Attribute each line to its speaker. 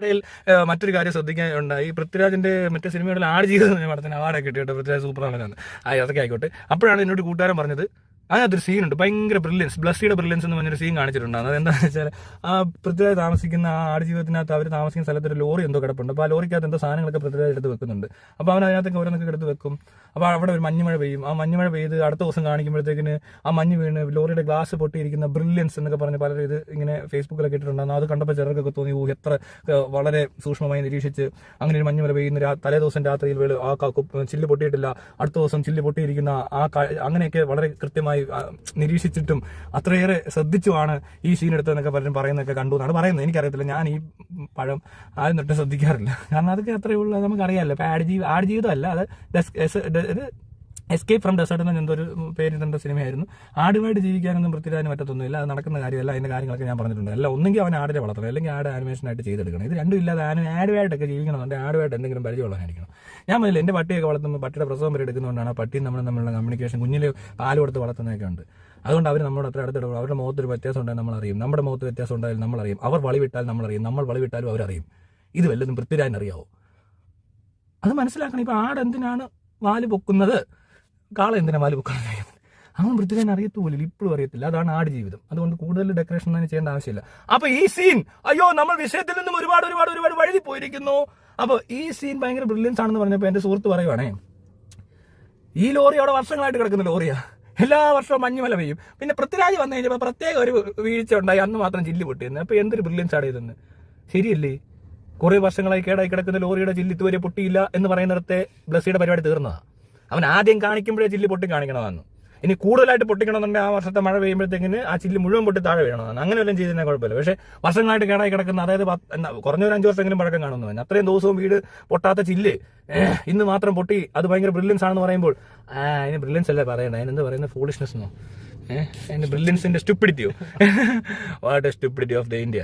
Speaker 1: ഇടയിൽ മറ്റൊരു കാര്യം ശ്രദ്ധിക്കാനുണ്ട് ഈ പൃഥ്വിരാജിന്റെ മറ്റേ സിനിമകളിൽ ആട് ജീവിതം പടത്തിന് അവാർഡൊക്കെ കിട്ടിയിട്ട് പൃഥ്വിരാജ് സൂപ്പർ ആ അതൊക്കെ ആയിക്കോട്ടെ. അപ്പോഴാണ് എന്നോട് കൂട്ടുകാരൻ പറഞ്ഞത് അതിനകത്തൊരു സീൻ ഉണ്ട്. ഭയങ്കര ബ്രില്യൻസ് ബ്ലസ്സിയുടെ ബ്രില്യൻസ് എന്ന് പറഞ്ഞൊരു സീൻ കാണിച്ചിട്ടുണ്ടാകും അതെന്താണെന്ന് വെച്ചാൽ ആ പൃഥ്വിരാജ് താമസിക്കുന്ന ആ ആട് ജീവിതത്തിനകത്ത് അവർ താമസിക്കുന്ന സ്ഥലത്ത് ഒരു ലോറി എന്തോ കിടപ്പുണ്ട്. അപ്പോൾ ആ ലോറിക്കകത്ത് എന്തോ സാധനങ്ങളൊക്കെ പൃഥ്വിരാജ് എടുത്ത് വെക്കുന്നുണ്ട്. അപ്പോൾ അവൻ അതിനകത്തൊക്കെ ഓരോന്നൊക്കെ എടുത്ത് വെക്കും. അപ്പോൾ അവിടെ ഒരു മഞ്ഞുമഴ പെയ്യും. ആ മഞ്ഞുമഴ പെയ്ത് അടുത്ത ദിവസം കാണിക്കുമ്പോഴത്തേക്കിന് ആ മഞ്ഞ് വീണ് ലോറിയുടെ ഗ്ലാസ് പൊട്ടിയിരിക്കുന്ന ബ്രില്യൻസ് എന്നൊക്കെ പറഞ്ഞ് പലരും ഇത് ഇങ്ങനെ ഫേസ്ബുക്കിലൊക്കെ ഇട്ടിട്ടുണ്ടായിരുന്നു. അത് കണ്ടപ്പോൾ ചിലർക്കൊക്കെ തോന്നി ഓ എത്ര വളരെ സൂക്ഷ്മമായി നിരീക്ഷിച്ച് അങ്ങനെ ഒരു മഞ്ഞുമഴ പെയ്യുന്ന തലേ ദിവസം രാത്രിയിൽ ആ ചില്ല് പൊട്ടിയിട്ടില്ല. അടുത്ത ദിവസം ചില്ല് പൊട്ടിയിരിക്കുന്ന ആ അങ്ങനെയൊക്കെ വളരെ കൃത്യമായി ആ, നിരീക്ഷിച്ചിട്ടും അത്രയേറെ ശ്രദ്ധിച്ചുമാണ് ഈ സീൻ എടുത്തതെന്നൊക്കെ പലരും പറയുന്നതൊക്കെ കണ്ടു എന്നാണ് പറയുന്നത്. എനിക്കറിയത്തില്ല ഞാൻ ഈ പഴം ആദ്യം തൊട്ട് ശ്രദ്ധിക്കാറില്ല. കാരണം അതൊക്കെ അത്രയേ ഉള്ളൂ നമുക്കറിയാമല്ലോ ഇപ്പോൾ ആട് ജീവി ആട് ജീവിതമല്ല അത് എസ്കേപ്പ് ഫ്രം ഡെസേർട്ട് എന്ന എന്തോ ഒരു പേരിടേണ്ട സിനിമയായിരുന്നു. ആടുമായിട്ട് ജീവിക്കാനൊന്നും പൃഥ്വിരാജിന് പറ്റത്തൊന്നുമില്ല. അത് നടക്കുന്ന കാര്യമല്ല അതിന്റെ കാര്യങ്ങളൊക്കെ ഞാൻ പറഞ്ഞിട്ടുണ്ട്. അല്ല ഒന്നെങ്കിൽ അവൻ ആടിനെ വളർത്തണം അല്ലെങ്കിൽ ആട് ആനിമേഷനായിട്ട് ചെയ്തെടുക്കണം. ഇത് രണ്ടും ഇല്ലാതെ ആന ആടുമായിട്ടൊക്കെ ജീവിക്കണമെന്നുണ്ടെങ്കിൽ ആടുമായിട്ട് എന്തെങ്കിലും പരിചയമുള്ളതായിരിക്കണം ഞാൻ പറഞ്ഞില്ല എന്റെ പട്ടിയൊക്കെ വളർത്തുമ്പോൾ പട്ടിയുടെ പ്രസവം വരെ എടുക്കുന്നതുകൊണ്ടാണ് ആ പട്ടിയും നമ്മൾ തമ്മിലുള്ള കമ്മ്യൂണിക്കേഷൻ കുഞ്ഞിൽ പാൽ കൊടുത്ത് വളർത്തുന്നതൊക്കെ ഉണ്ട്. അതുകൊണ്ട് അവർ നമ്മുടെ അത്ര അടുത്തിടപെടും അവരുടെ മുഖത്തൊരു വ്യത്യാസം ഉണ്ടായാൽ നമ്മൾ അറിയും നമ്മുടെ മുഖത്ത് വ്യത്യാസം ഉണ്ടായാലും നമ്മൾ അറിയും അവർ വളി വളവിട്ടാൽ നമ്മൾ അറിയും നമ്മൾ വളി വളവിട്ടാലും അവരറിയും. ഇത് വല്ലതും പൃഥ്വിരാജൻ അറിയാവോ അത് മനസ്സിലാക്കണം. ഇപ്പൊ ആടെന്തിനാണ് വാൽ പൊക്കുന്നത്? കാള എന്തിനാ വാൽ പൊക്കുന്നത്? അവൻ അറിയത്തു പോലും ഇപ്പോഴും അറിയത്തില്ല. അതാണ് ആട് ജീവിതം. അതുകൊണ്ട് കൂടുതൽ ഡെക്കറേഷൻ തന്നെ ചെയ്യേണ്ട ആവശ്യമില്ല. അപ്പൊ ഈ സീൻ അയ്യോ നമ്മൾ വിഷയത്തിൽ നിന്നും ഒരുപാട് ഒരുപാട് ഒരുപാട് വഴുതി പോയിരിക്കുന്നു. അപ്പൊ ഈ സീൻ ഭയങ്കര ബ്രില്യൻസ് ആണെന്ന് പറഞ്ഞപ്പോൾ എന്റെ സുഹൃത്ത് പറയുവാണേ ഈ ലോറി അവിടെ വർഷങ്ങളായിട്ട് കിടക്കുന്ന ലോറിയാ. എല്ലാ വർഷവും മഞ്ഞുമല പെയ്യും. പിന്നെ പൃഥ്വിരാജ് വന്നു കഴിഞ്ഞപ്പോൾ പ്രത്യേക ഒരു വീഴ്ച ഉണ്ടായി. അന്ന് മാത്രം ചില്ല് പൊട്ടിയിരുന്നു. അപ്പൊ എന്തൊരു ബ്രില്യൻസ് ആണ് ഇതെന്ന്. ശരിയല്ലേ? കുറെ വർഷങ്ങളായി കേടായി കിടക്കുന്ന ലോറിയുടെ ചില്ല് ഇതുവരെ പൊട്ടിയില്ല എന്ന് പറയുന്നിടത്തെ ബ്ലസ്സിയുടെ പരിപാടി തീർന്നതാണ് അവൻ ആദ്യം കാണിക്കുമ്പോഴേ ചില്ല് പൊട്ടി കാണിക്കണമെന്ന്. ഇനി കൂടുതലായിട്ട് പൊട്ടിക്കണമെന്നുണ്ടെങ്കിൽ ആ വർഷത്തെ മഴ പെയ്യുമ്പോഴത്തേക്കിന് ആ ചില്ല് മുഴുവൻ പൊട്ടി താഴെ വീഴണമെന്നാണ് അങ്ങനെ വല്ലതും ചെയ്തതിനെ കുഴപ്പമില്ല. പക്ഷേ വർഷങ്ങളായിട്ട് കേടായി കിടക്കുന്ന അതായത് കുറഞ്ഞൊരു അഞ്ച് വർഷമെങ്കിലും പഴക്കം കാണുന്നു. അത്രയും ദിവസവും വീട് പൊട്ടാത്ത ചില്ല് ഇന്ന് മാത്രം പൊട്ടി അത് ഭയങ്കര ബ്രില്യൻസ് ആണെന്ന് പറയുമ്പോൾ അതിന് ബ്രില്യൻസ് അല്ലേ പറയണ്ട? അതിനെന്ത് പറയുന്നത് ഫോളിഷ്നെസ് എന്നോ? ഏഹ് അതിന്റെ ബ്രില്യൻസിന്റെ സ്റ്റുപ്പിഡിറ്റിയോ what a stupidity of the India